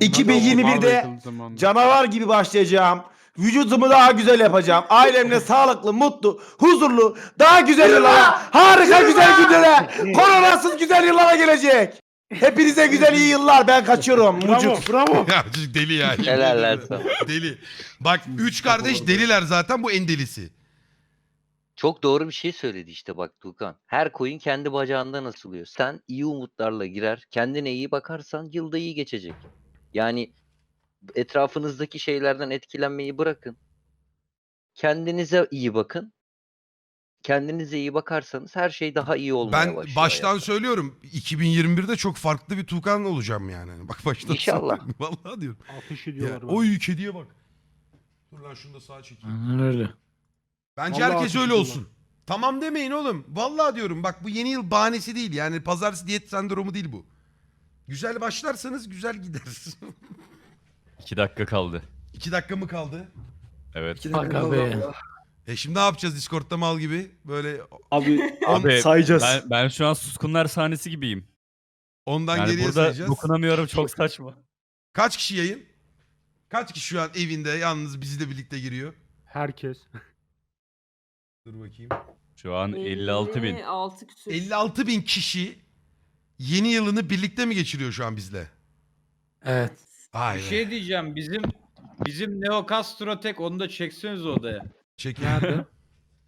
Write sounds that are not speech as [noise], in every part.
2021'de canavar gibi başlayacağım. Vücudumu daha güzel yapacağım. Ailemle sağlıklı, mutlu, huzurlu, daha güzel yıllara, harika güzel günlere, koronasız güzel yıllara gelecek. Hepinize güzel iyi yıllar. Ben kaçıyorum. Bravo Mucuk. bravo. ya çocuk deli ya. [laughs] Helal lan sana. Deli. Bak üç kardeş deliler zaten bu en delisi. Çok doğru bir şey söyledi işte bak Tuğkan. Her koyun kendi bacağından asılıyor. Sen iyi umutlarla girer, kendine iyi bakarsan yılda iyi geçecek. Yani etrafınızdaki şeylerden etkilenmeyi bırakın. Kendinize iyi bakın. Kendinize iyi bakarsanız her şey daha iyi olmaya Ben başlıyor. baştan hayatta. söylüyorum 2021'de çok farklı bir Tukan olacağım yani. Bak baştan İnşallah. [laughs] Vallahi diyorum. Ya, ediyorlar. bana. oy kediye bak. Dur lan şunu da sağa çekeyim. Öyle. Bence Vallahi herkes öyle olsun. Tamam demeyin oğlum. Vallahi diyorum bak bu yeni yıl bahanesi değil. Yani pazartesi diyet sendromu değil bu. Güzel başlarsanız güzel gider. 2 [laughs] dakika kaldı. İki dakika mı kaldı? Evet. Aga be. E şimdi ne yapacağız Discord'da mal gibi? Böyle [laughs] Abi, Abi, sayacağız. Ben, ben şu an suskunlar sahnesi gibiyim. ondan Yani geriye burada sayacağız. dokunamıyorum çok saçma. Kaç kişi yayın? Kaç kişi şu an evinde yalnız bizle birlikte giriyor? Herkes. Dur bakayım. Şu an 56 bin. 56 küsür. 56 bin kişi yeni yılını birlikte mi geçiriyor şu an bizle? Evet. Vay Bir be. şey diyeceğim bizim bizim Neo Castro tek onu da çekseniz odaya. Çekin. Nerede?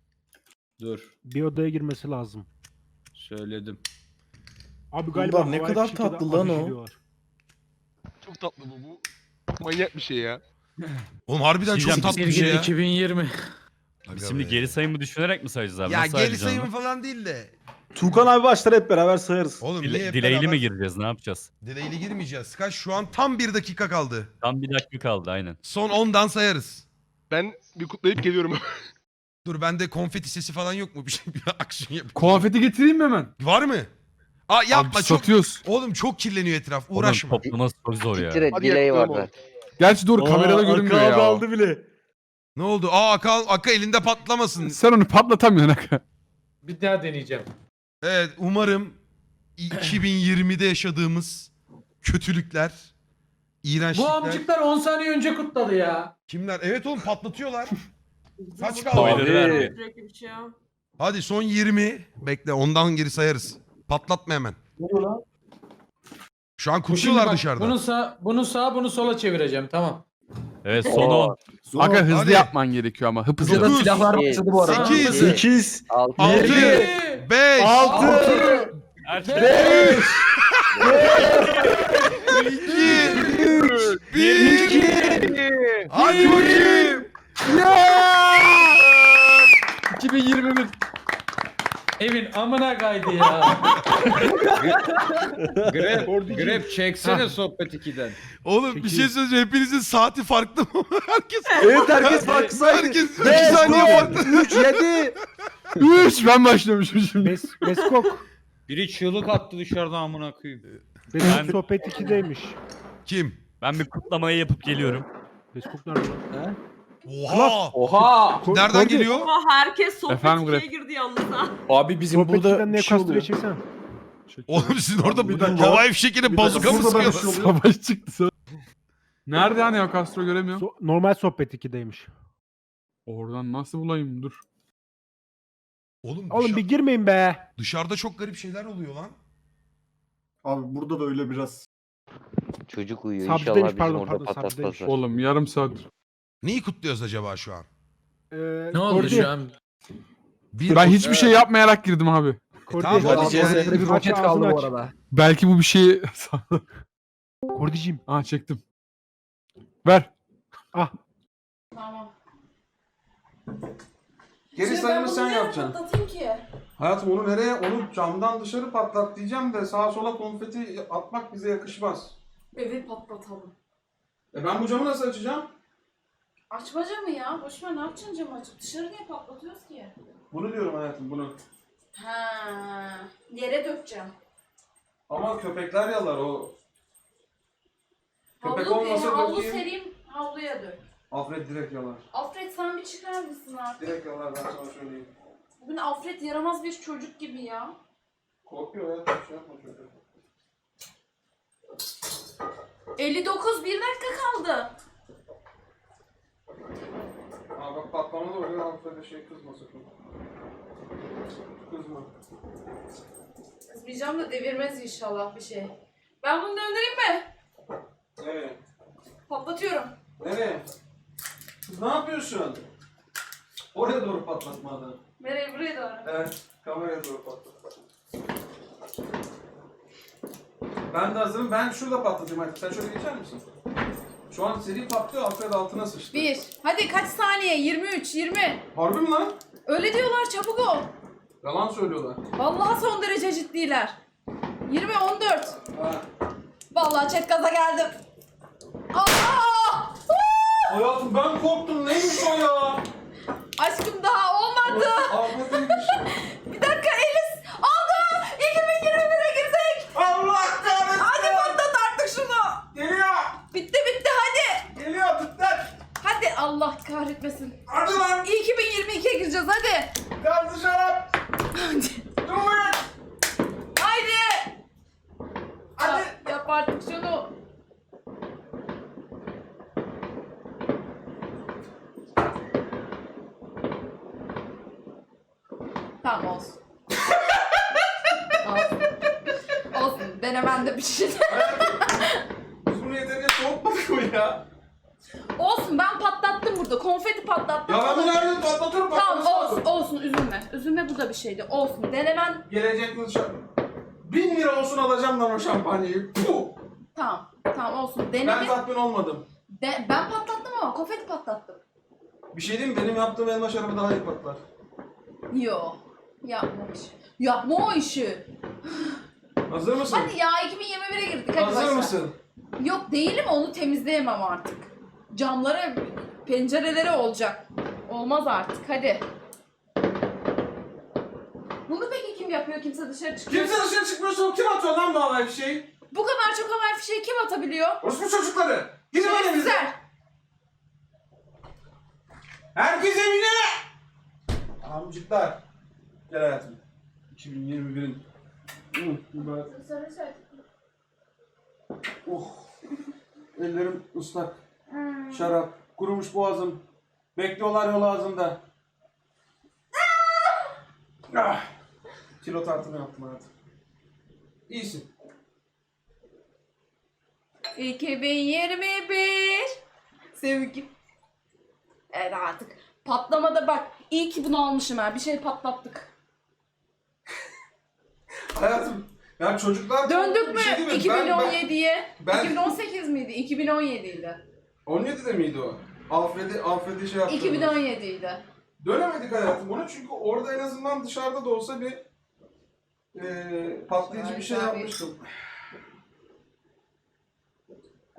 [laughs] Dur Bir odaya girmesi lazım. söyledim. Abi galiba Ulan ne havai kadar fişekle tatlı lan ateş o. ediyorlar. Çok tatlı bu. Bu manyak bir şey ya. Oğlum harbiden çok Diyeceğim, tatlı bir şey ya. 2020. Aga Biz şimdi be. geri sayımı düşünerek mi sayacağız abi? Ya Nasıl geri sayacağız sayımı onu? falan değil de. Tuğkan abi başlar hep beraber sayarız. Oğlum Dile- niye hep Dileyli beraber- mi gireceğiz? Ne yapacağız? Dileyli girmeyeceğiz. Kaç şu an tam bir dakika kaldı. Tam bir dakika kaldı aynen. Son 10'dan sayarız. Ben bir kutlayıp geliyorum. [laughs] Dur bende konfeti sesi falan yok mu? [laughs] Bir şey bir aksiyon yap. Konfeti getireyim mi hemen? Var mı? Aa yapma Abi çok. satıyoruz. Oğlum çok kirleniyor etraf. Oğlum Uğraşma. toplaması çok zor ya. Siktir et, Hadi delay var yakalım onu. zaten. Gerçi doğru kamerada görünmüyor ya. aldı bile. Ne oldu? Aa Aka, Aka elinde patlamasın. Sen onu patlatamıyorsun Aka. Bir daha deneyeceğim. Evet umarım 2020'de yaşadığımız kötülükler, iğrençlikler. Bu amcıklar 10 saniye önce kutladı ya. Kimler? Evet oğlum patlatıyorlar. [laughs] Kaç kaldı? Spoiler Abi. verdi. Sürekli bir şey ya. Hadi son 20. Bekle ondan geri sayarız. Patlatma hemen. Şu an Bu şimdi kutluyorlar bak, dışarıda. Bunu sağ, bunu sağa, bunu sola çevireceğim. Tamam. Evet son 10. Aka hızlı Hadi. yapman gerekiyor ama hıp hızlı. Dokuz, silahlar başladı bu arada. sekiz, 8, 6 altı, 7, 5, 6, Her şey 5, 2, 1. Hadi bakayım. 2021. Evin amına kaydı ya. Grab, Grab çeksene sohbet 2'den. Oğlum bir şey söyleyeceğim. Hepinizin saati farklı mı? [laughs] herkes evet herkes farklı saydı. herkes 2 saniye farklı. 3, 7. 3 ben başlamışım şimdi. Bes Beskok. Biri çığlık attı dışarıdan amına koyayım. Beskok Ben- sohbet 2'deymiş. Kim? Ben bir kutlamayı yapıp geliyorum. Beskok nerede lan? Oha. Oha. Ko- Nereden Kordi, geliyor? Ama herkes sohbet Efendim, ikiye girdi yalnız ha. Abi bizim Sohbet burada 2'den ne bir şey kastıra oluyor. çeksene. Oğlum sizin orada Bir dakika. havai fişekine bazuka mı sıkıyorsunuz? Savaş çıktı. Nerede hani ya Castro göremiyorum. So- normal sohbet 2'deymiş. Oradan nasıl bulayım dur. Oğlum, Oğlum dışa- bir girmeyin be. dışarıda çok garip şeyler oluyor lan. Abi burada da öyle biraz. Çocuk uyuyor. Sabri İnşallah demiş, bizim pardon, orada pardon. Sabri demiş. Oğlum yarım saat. Neyi kutluyoruz acaba şu an? Ee, Ne oldu Kordi, şu an? Bir Ben hiçbir şey yapmayarak girdim abi. Kordi, Tamam, hadi yani. aç- bir roket kaldı bu aç. arada. Belki bu bir şey... [laughs] Kordicim. Aa çektim. Ver. Geri sayımı sen yapacaksın. Patlatayım ki. Hayatım onu nereye? Onu camdan dışarı patlat diyeceğim de sağa sola konfeti atmak bize yakışmaz. Evi patlatalım. E ben bu camı nasıl açacağım? Açmaca mı ya? Boşver ne yapacaksın camı açıp? Dışarı niye patlatıyoruz ki? Bunu diyorum hayatım bunu. Ha, yere dökeceğim. Ama köpekler yalar o. Köpek Havlu, olmasa havlu dökeyim. sereyim, havluya dök. Alfred direkt yalar. Alfred sen bir çıkar mısın artık? Direkt yalar ben sana söyleyeyim. Bugün Alfred yaramaz bir çocuk gibi ya. Korkuyor hayatım şey yapma çocuğa. 59 bir dakika kaldı. Aa bak patlama da oluyor. Alfred'e şey kızma sakın. Kızma. Kızmayacağım da devirmez inşallah bir şey. Ben bunu döndüreyim mi? Nereye? Patlatıyorum. Nereye? Ne yapıyorsun? Oraya doğru patlatma adamı. Nereye buraya doğru. Evet, kameraya doğru patlat. Ben de hazırım. Ben şurada patlatayım artık. Sen şöyle geçer misin? Şu an seri patlıyor. Alfred altına sıçtı. Bir. Hadi kaç saniye? 23, 20. Harbi mi lan? Öyle diyorlar çabuk ol. Yalan söylüyorlar. Vallahi son derece ciddiler. 20, 14. Ha. Vallahi chat gaza geldim. Aa! Hayatım ben korktum. Neymiş o ya? Aşkım daha olmadı. [laughs] Bir dakika Elis. Oldu. 2021'e girsek. Allah kahretsin. Hadi patlat artık şunu. Geliyor. Bitti bitti hadi. Geliyor tıklar. Hadi Allah kahretmesin. Hadi lan. 2022'ye gireceğiz hadi. Gazlı şarap. Hadi. Do it. Haydi. Hadi. Yap, yap artık şunu. Tamam olsun. olsun. Olsun. Denemen de bir şey. Bunu yeterince soğutmadık mı ya? olsun ben patlattım burada. Konfeti patlattım. Ya ben bunu her gün patlatırım. Tamam patlaması olsun olsun üzülme. Üzülme bu da bir şeydi. Olsun. Denemen Gelecek yıl. Bin lira olsun alacağım lan o şampanyayı. Puh. tamam. Tamam olsun. Ben Denedin. tatmin olmadım. De- ben patlattım ama konfeti patlattım. Bir şey diyeyim mi? Benim yaptığım elma şarabı daha iyi patlar. Yo. Yapma işi. Yapma o işi. Hazır mısın? Hadi ya 2021'e girdik hadi Hazır başla. mısın? Yok değilim onu temizleyemem artık. Camlara, pencerelere olacak. Olmaz artık hadi. Bunu peki kim yapıyor? Kimse dışarı çıkıyor. Kimse dışarı çıkmıyorsa kim atıyor lan bu havai fişeği? Bu kadar çok havai fişeği kim atabiliyor? Orospu çocukları. Gidin lan evinize. Güzel. Herkes evine. Amcıklar. Gel hayatım. 2021'in. Hı, mübarek. Oh. Ellerim ıslak. Şarap. Kurumuş boğazım. Bekliyorlar yol ağzında. Ah. Kilo tartımı yaptım hayatım. İyisin. 2021 Sevgi. Evet artık. Patlamada bak. İyi ki bunu almışım ha. Bir şey patlattık. Hayatım. Ya çocuklar... Döndük Bir mü şey değil mi? Ben- ben- 2017'ye? ben- 2018 miydi? 2017 idi. 17'de miydi o? Alfred'i Alfred'i şey yaptı. 2017 idi. Dönemedik hayatım ona çünkü orada en azından dışarıda da olsa bir eee patlayıcı bir şey Gayet abi. yapmıştım.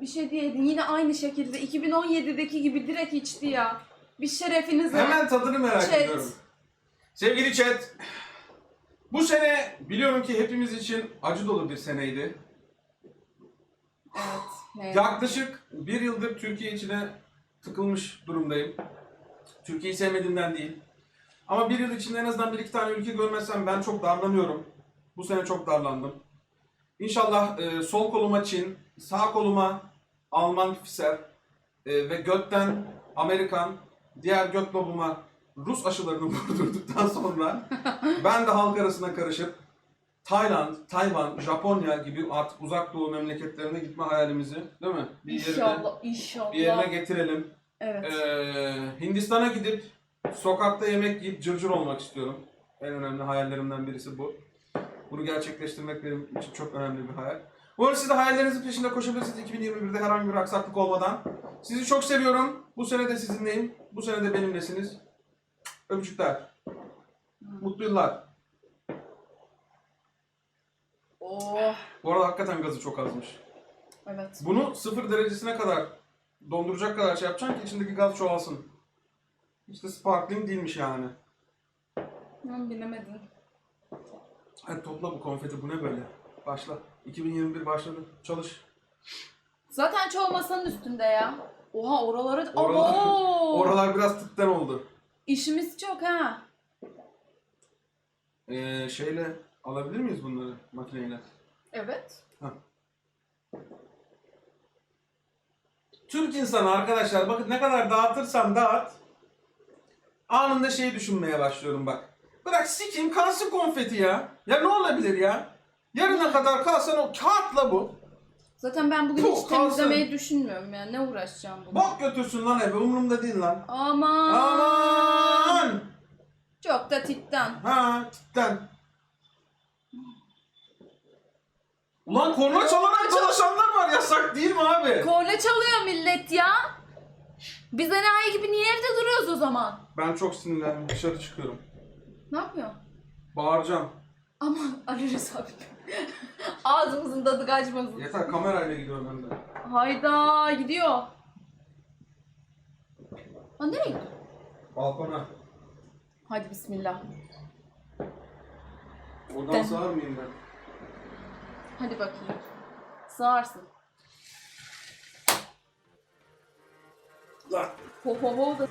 Bir şey diyedin. Yine aynı şekilde 2017'deki gibi direkt içti ya. Bir şerefinize. Hemen tadını merak Chat. ediyorum. Sevgili chat, bu sene biliyorum ki hepimiz için acı dolu bir seneydi. Evet. ne- Yaklaşık bir yıldır Türkiye içine tıkılmış durumdayım. Türkiye'yi sevmediğimden değil. Ama bir yıl içinde en azından bir iki tane ülke görmezsem ben çok darlanıyorum. Bu sene çok darlandım. İnşallah e, sol koluma Çin, sağ koluma Alman Pfizer e, ve götten Amerikan, diğer göt lobuma Rus aşılarını [laughs] vurdurduktan sonra ben de halk arasına karışıp Tayland, Tayvan, Japonya gibi artık uzak doğu memleketlerine gitme hayalimizi değil mi? Bir yerine, İnşallah, inşallah. bir yerine getirelim. Evet. Ee, Hindistan'a gidip sokakta yemek yiyip cırcır olmak istiyorum. En önemli hayallerimden birisi bu. Bunu gerçekleştirmek benim için çok önemli bir hayal. Umarım siz de hayallerinizin peşinde koşabilirsiniz 2021'de herhangi bir aksaklık olmadan. Sizi çok seviyorum. Bu sene de sizinleyim. Bu sene de benimlesiniz. Öpücükler. Mutlu yıllar. Oh. Bu arada hakikaten gazı çok azmış. Evet. Bunu sıfır derecesine kadar donduracak kadar şey yapacaksın ki içindeki gaz çoğalsın. İşte sparkling değilmiş yani. Ben bilemedin. Hadi topla bu konfeti bu ne böyle? Başla. 2021 başladı. Çalış. Zaten çoğu masanın üstünde ya. Oha oraları... Oralar- Abo! [laughs] Oralar biraz tıktan oldu. İşimiz çok ha. Ee, şeyle alabilir miyiz bunları makineyle? Evet. Türk insanı arkadaşlar bakın ne kadar dağıtırsan dağıt anında şey düşünmeye başlıyorum bak. Bırak sikeyim kalsın konfeti ya. Ya ne olabilir ya? Yarına kadar kalsın o kağıtla bu. Zaten ben bugün Puh, hiç kalsın. temizlemeyi düşünmüyorum ya. Ne uğraşacağım bugün? Bok götürsün lan eve umurumda değil lan. Aman. Aman! Çok da tipten. Ha cidden. Ulan korna çalarak dolaşanlar var yasak değil mi abi? Korna çalıyor millet ya. Biz enayi gibi niye evde duruyoruz o zaman? Ben çok sinirlendim dışarı çıkıyorum. Ne yapıyor? Bağıracağım. Aman ararız abi. [laughs] Ağzımızın tadı kaçmasın. Yeter kamerayla gidiyorum ben de. Hayda gidiyor. Ha nereye gidiyor? Balkona. Hadi bismillah. Oradan sağır mıyım ben? Hadi bakayım. Sığarsın. Lan. Ho da.